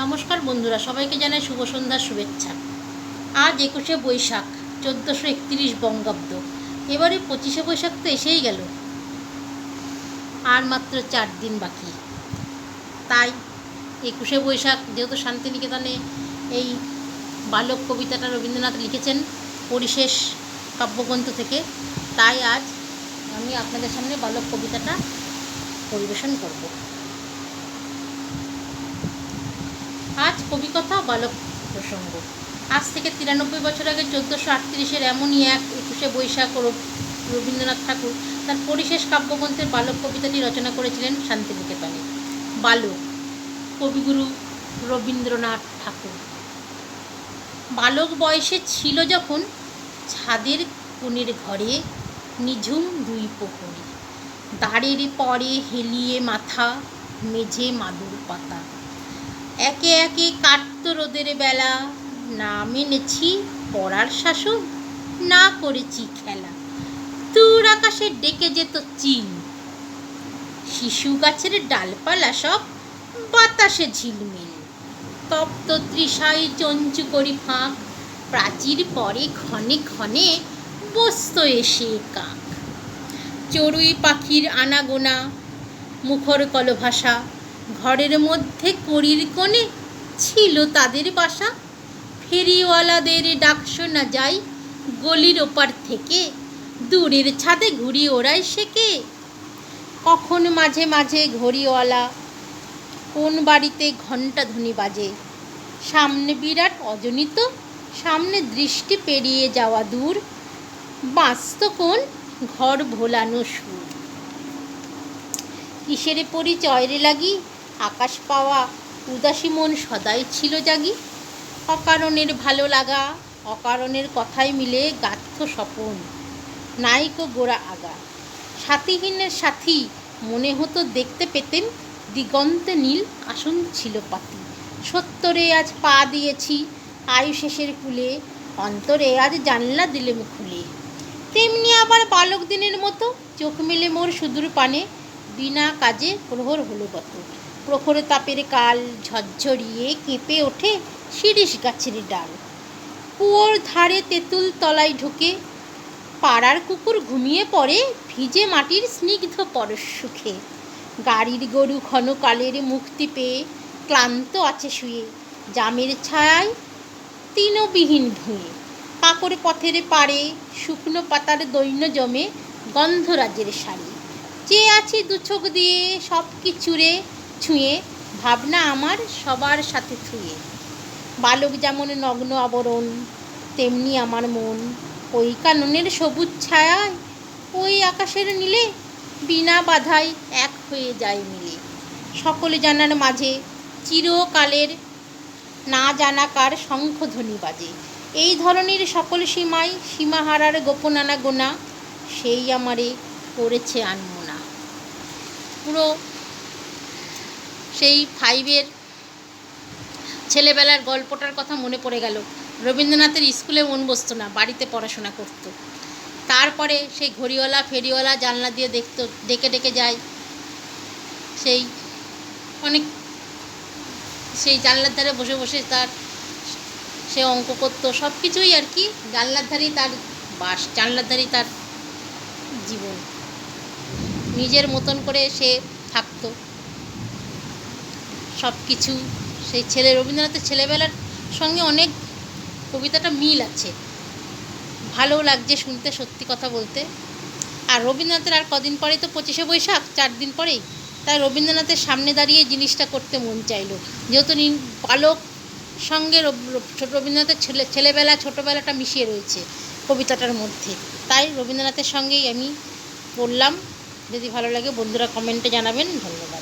নমস্কার বন্ধুরা, সবাইকে জানাই শুভ সন্ধ্যার শুভেচ্ছা। আজ একুশে বৈশাখ, চোদ্দোশো একত্রিশ বঙ্গাব্দ। এবারে পঁচিশে বৈশাখ তো এসেই গেল। আর মাত্র চার দিন বাকি। তাই একুশে বৈশাখ, যেহেতু শান্তিনিকেতনে এই বালক কবিতাটা রবীন্দ্রনাথ লিখেছেন, পরিশেষ কাব্যগ্রন্থ থেকে, তাই আজ আমি আপনাদের সামনে বালক কবিতাটা পরিবেশন করব। আজ কবিকথা বালক প্রসঙ্গ। আজ থেকে তিরানব্বই বছর আগে চোদ্দোশো আটত্রিশের এমনই এক একুশে বৈশাখ রবীন্দ্রনাথ ঠাকুর তার পরিশেষ কাব্যগ্রন্থের বালক কবিতাটি রচনা করেছিলেন শান্তিনিকেতনে। বালক কবিগুরু রবীন্দ্রনাথ ঠাকুর। বালক বয়সে ছিল যখন ছাদের কোণের ঘরে নিঝুম দুই প্রহরী দাঁড়ের পরে হেলিয়ে মাথা মেঝে মাদুর পাতা। একে একে কাটত রোদের বেলা। না মেনেছি পড়ার শাসন, না করেছি খেলা। দূর আকাশে ডেকে যেত চিল। শিশু গাছের ডালপালা সব বাতাসে ঝিলমিল। তপ্ত তৃষায় চঞ্চু করি ফাঁক। প্রাচীর পরে ক্ষণে ক্ষণে বসত এসে কাক। চড়ুই পাখির আনাগোনা, মুখর কলভাষা ঘরের মধ্যে কড়ির কোণে ছিল তাদের বাসা। ফেরিওয়ালাদের ডাক শোনা যায় গলির ওপার থেকে। দূরের ছাদে ঘুরি ওড়াই শেখে কখন মাঝে মাঝে ঘড়িওয়ালা কোন বাড়িতে ঘণ্টা ধ্বনি বাজে। সামনে বিরাট অজনিত, সামনে দৃষ্টি পেরিয়ে যাওয়া দূর। বাঁচত কোন? ঘর ভোলানো সুর। কিসের পরিচয় রে লাগি? আকাশ পাওয়া উদাসী মন সদাই ছিল জাগি। অকারণের ভালো লাগা, অকারণের কথায় মিলে গাথ্য স্বপন। নাইকো গোড়া আগা। সাথীহীনের সাথী মনে হতো দেখতে পেতেন, দিগন্তে নীল আসন ছিল পাতি। সত্তরে আজ পা দিয়েছি আয়ুশেষের কুলে, অন্তরে আজ জানলা দিলেম খুলে। তেমনি আবার বালক দিনের মতো চোখ মেলে মোর সুদূর পানে, বিনা কাজে প্রহর হলো কত প্রখর তাপের কাল ঝরঝরিয়ে কেঁপে ওঠে শিরিষ গাছের ডাল। কুয়োর ধারে তেঁতুল তলায় ঢুকে, পাড়ার কুকুর ঘুমিয়ে পড়ে, ভিজে মাটির স্নিগ্ধ পরশ সুখে। গাড়ির গরু ক্ষণকালের মুক্তি পেয়ে ক্লান্ত আছে শুয়ে, জামের ছায়ায় তৃণবিহীন ভুঁয়ে। কাকর পথের পাড়ে শুকনো পাতার দৈন্য জমে গন্ধরাজের শাড়ি। চেয়ে আছি দুচোখ দিয়ে সব কিছুরে ছুঁয়ে, ভাবনা আমার সবার সাথে ছুঁয়ে। বালক যেমন নগ্ন আবরণ, তেমনি আমার মন। ওই কাননের সবুজ ছায়ায়, ওই আকাশের নীলে বিনা বাধায় এক হয়ে যায় মিলে। সকলে জানার মাঝে চিরকালের না জানাকার শঙ্খধ্বনি বাজে। এই ধরনের সকল সীমায় সীমাহারার গোপনানা গোনা, সেই আমারে করেছে আনমোনা। পুরো সেই ফাইভের ছেলেবেলার গল্পটার কথা মনে পড়ে গেল। রবীন্দ্রনাথের স্কুলে মন বসতো না, বাড়িতে পড়াশোনা করতো। তারপরে সেই ঘড়িওয়ালা, ফেরিওয়ালা জানলা দিয়ে দেখতো, ডেকে ডেকে যায়। সেই অনেক, সেই জানলার ধারে বসে বসে তার সে অঙ্ক করতো। সব কিছুই আর কি, জানলার ধারেই তার বাস, জানলার ধারেই তার জীবন। নিজের মতন করে সে থাকতো। সব কিছু সেই ছেলে রবীন্দ্রনাথের ছেলেবেলার সঙ্গে অনেক কবিতাটা মিল আছে। ভালো লাগছে শুনতে, সত্যি কথা বলতে। আর রবীন্দ্রনাথের আর কদিন পরেই তো পঁচিশে বৈশাখ, চার দিন পরেই। তাই রবীন্দ্রনাথের সামনে দাঁড়িয়ে জিনিসটা করতে মন চাইলো। যেহেতু বালক সঙ্গে রবীন্দ্রনাথের ছেলে, ছেলেবেলা, ছোটোবেলাটা মিশিয়ে রয়েছে কবিতাটার মধ্যে। তাই রবীন্দ্রনাথের সঙ্গেই আমি পড়লাম যদি ভালো লাগে বন্ধুরা কমেন্টে জানাবেন। ধন্যবাদ।